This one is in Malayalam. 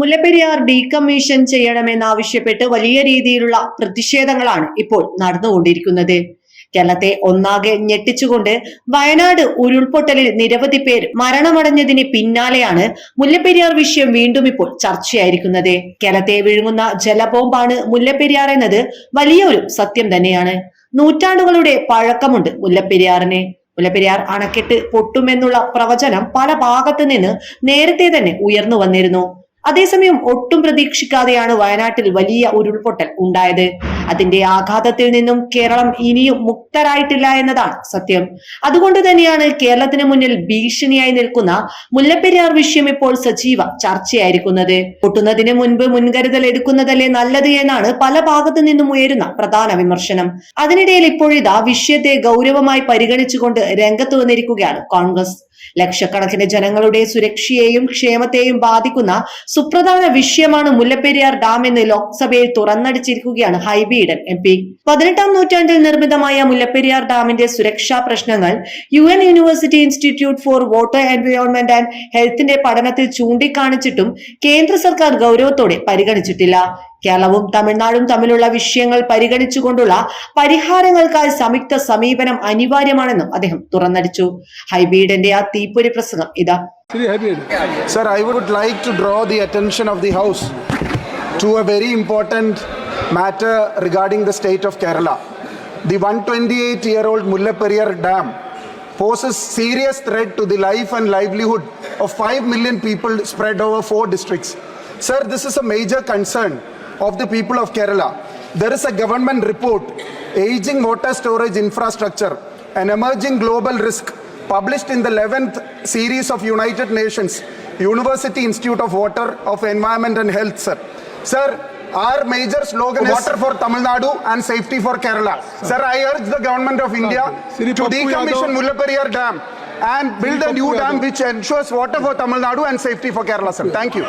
മുല്ലപ്പെരിയാർ ഡീകമ്മീഷൻ ചെയ്യണമെന്നാവശ്യപ്പെട്ട് വലിയ രീതിയിലുള്ള പ്രതിഷേധങ്ങളാണ് ഇപ്പോൾ നടന്നുകൊണ്ടിരിക്കുന്നത്. കേരളത്തെ ഒന്നാകെ ഞെട്ടിച്ചുകൊണ്ട് വയനാട് ഉരുൾപൊട്ടലിൽ നിരവധി പേർ മരണമടഞ്ഞതിന് പിന്നാലെയാണ് മുല്ലപ്പെരിയാർ വിഷയം വീണ്ടും ഇപ്പോൾ ചർച്ചയായിരിക്കുന്നത്. കേരളത്തെ വിഴുങ്ങുന്ന ജലബോംബാണ് മുല്ലപ്പെരിയാർ എന്നത് വലിയൊരു സത്യം തന്നെയാണ്. നൂറ്റാണ്ടുകളുടെ പഴക്കമുണ്ട് മുല്ലപ്പെരിയാറിന്. മുല്ലപ്പെരിയാർ അണക്കെട്ട് പൊട്ടുമെന്നുള്ള പ്രവചനം പല ഭാഗത്തു നിന്ന് നേരത്തെ തന്നെ ഉയർന്നു വന്നിരുന്നു. അതേസമയം ഒട്ടും പ്രതീക്ഷിക്കാതെയാണ് വയനാട്ടിൽ വലിയ ഉരുൾപൊട്ടൽ ഉണ്ടായത്. അതിന്റെ ആഘാതത്തിൽ നിന്നും കേരളം ഇനിയും മുക്തരായിട്ടില്ല എന്നതാണ് സത്യം. അതുകൊണ്ട് തന്നെയാണ് കേരളത്തിന് മുന്നിൽ ഭീഷണിയായി നിൽക്കുന്ന മുല്ലപ്പെരിയാർ വിഷയം ഇപ്പോൾ സജീവ ചർച്ചയായിരിക്കുന്നത്. പൊട്ടുന്നതിന് മുൻപ് മുൻകരുതൽ എടുക്കുന്നതല്ലേ നല്ലത് എന്നാണ് പല ഭാഗത്തു നിന്നും ഉയരുന്ന പ്രധാന വിമർശനം. അതിനിടയിൽ ഇപ്പോഴിതാ വിഷയത്തെ ഗൗരവമായി പരിഗണിച്ചുകൊണ്ട് രംഗത്ത് വന്നിരിക്കുകയാണ് കോൺഗ്രസ്. ലക്ഷക്കണക്കിന് ജനങ്ങളുടെ സുരക്ഷയെയും ക്ഷേമത്തെയും ബാധിക്കുന്ന സുപ്രധാന വിഷയമാണ് മുല്ലപ്പെരിയാർ ഡാം എന്ന് ലോക്സഭയിൽ തുറന്നടിച്ചിരിക്കുകയാണ് ഈഡൻ എം പി. പതിനെട്ടാം നൂറ്റാണ്ടിൽ നിർമ്മിതമായ മുല്ലപ്പെരിയാർ ഡാമിന്റെ സുരക്ഷാ പ്രശ്നങ്ങൾ U N university institute for water environment and ഹെൽത്തിന്റെ പഠനത്തിൽ ചൂണ്ടിക്കാണിച്ചിട്ടും കേന്ദ്ര സർക്കാർ ഗൗരവത്തോടെ പരിഗണിച്ചിട്ടില്ല. കേരളവും തമിഴ്നാടും തമ്മിലുള്ള വിഷയങ്ങൾ പരിഗണിച്ചുകൊണ്ടുള്ള പരിഹാരങ്ങൾക്കായി സംയുക്ത സമീപനം അനിവാര്യമാണെന്നും അദ്ദേഹം തുറന്നടിച്ചു. ഹൈബീഡന്റെ ആ തീപ്പൊരി പ്രസംഗം ഇതാ. Sir I would like to draw the attention of the house to a very important matter regarding the state of Kerala. The 128 year old Mullaperiyar Dam poses serious threat to the life and livelihood of 5 million people spread over four districts. Sir, this is a major concern of the people of Kerala. There is a government report, Aging Water Storage Infrastructure, an emerging global risk published in the 11th series of United Nations University Institute of Water of Environment and Health, sir. Sir, our major slogan is water for Tamil Nadu and safety for Kerala. Sir, I urge the government of India to decommission. Mullaperiyar Dam and build a new dam which ensures water for Tamil Nadu and safety for Kerala, sir. Thank you.